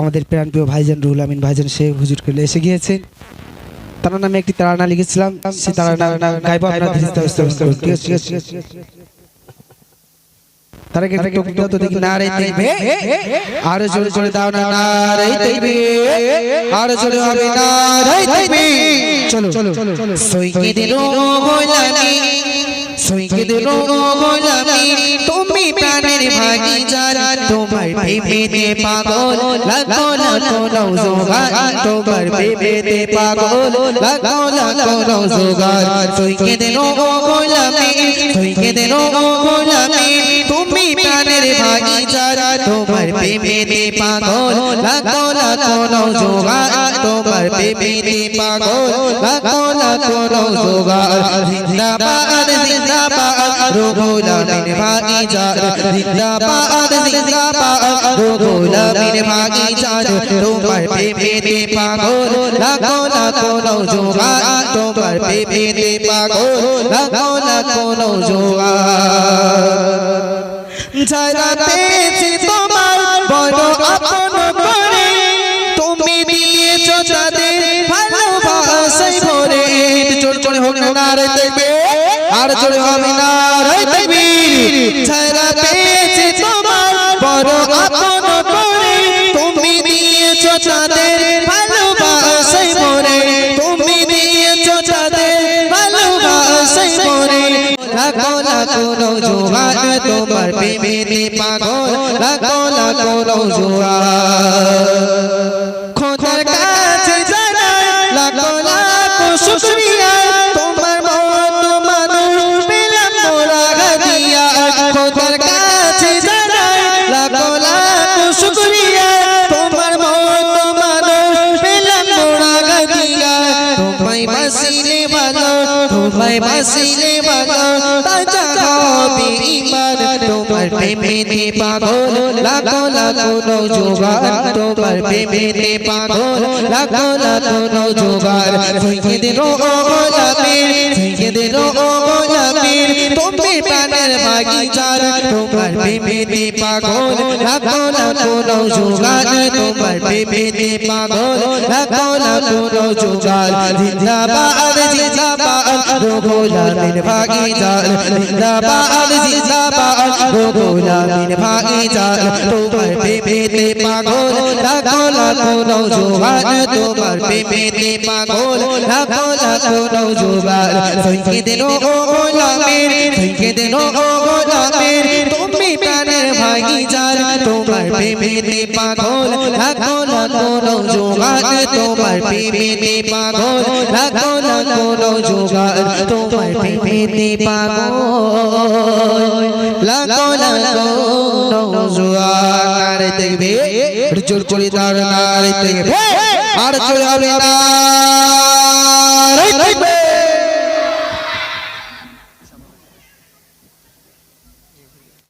আমাদের প্রাণপ্রিয় ভাইজান রুহুল আমিন ভাইজান, সে হুজুর করলে এসে গিয়েছে। তার নামে একটি তারানা লিখেছিলাম। তো দেখি। না রে দেখবে আর জোরে জোরে দাও না না রে জোরে হবে না রে চলো চলো তুমি প্রাণের ভাগি যার তোমার প্রেমেতে পাগল লাখো লাখো নৌজোগার তোমার প্রেমেতে পাগল লাখো লাখো নৌজোগার সইকে দিল গোলামি সইকে দিল গোলামি। তুমি প্রাণের তোমার প্রেমেতে পাগল লাখো লাখো নৌজোগার তোমার প্রেমেতে পাগল লাখো লাখো নৌজোগার জিন্দাবাদ জিন্দাবাদ রোগোলামিন ভাগিচার জিন্দাবাদ জিন্দাবাদ রোগোলামিন ভাগিচার তোমার প্রেমেতে পাগল লাখো লাখো নৌজোগার তোমার প্রেমেতে পাগল লাখো লাখো নৌজোগার যারা পেয়েছে তাদের ভালোবাসাই ভরে চোর চোর হোক না রে দেখবে আর চোর হবে না রে দেখবি যারা পেয়েছে তোমার বড় আপন করে। তুমি দিয়েছ তাদের ভালোবাসাই ভরে। তুমি দিয়েছ তাদের ভালোবাসাই ভরে। লাখো লাখো নৌজোয়ান, তোমার প্রেমেতে পাগল। লাখো লাখো নৌজোয়ান। তোমায় বাসিলে ভালো তোমায় বাসিলে ভালো তাজা হবে ইমান তোমার প্রেমেতে পাগল লাখো লাখো নৌজোগান তোমার প্রেমেতে পাগল লাখো লাখো নৌজোগান থেকে দিল ও গোলাপের থেকে দিল ও প্রাণের বাগিচার, তোমার প্রেমেতে পাগল লাখো লাখো নৌজোগান তোমার প্রেমেতে পাগল লাখো লাখো নৌজোগান জিন্দাবাদ জিন্দাবাদ গোলামের ভাগিচার জিন্দাবাদ জিন্দাবাদ গোলামের ভাগিচার তোমার প্রেমেতে পাগল লাখো লাখো নৌজোয়ান তোমার প্রেমেতে পাগল লাখো লাখো নৌজোয়ান সইকে দিল ও গোলামের সইকে দিল ও প্রেমেতে পাগল লাখো লাখো নৌজোয়ান তোমার প্রেমেতে পাগল লাখো লাখো নৌজোয়ান তোমার প্রেমেতে পাগল। লাখো লাখো নৌজোয়ান দেখবে, জোর করে দাঁড় না দেখবে আর চলে হবে না।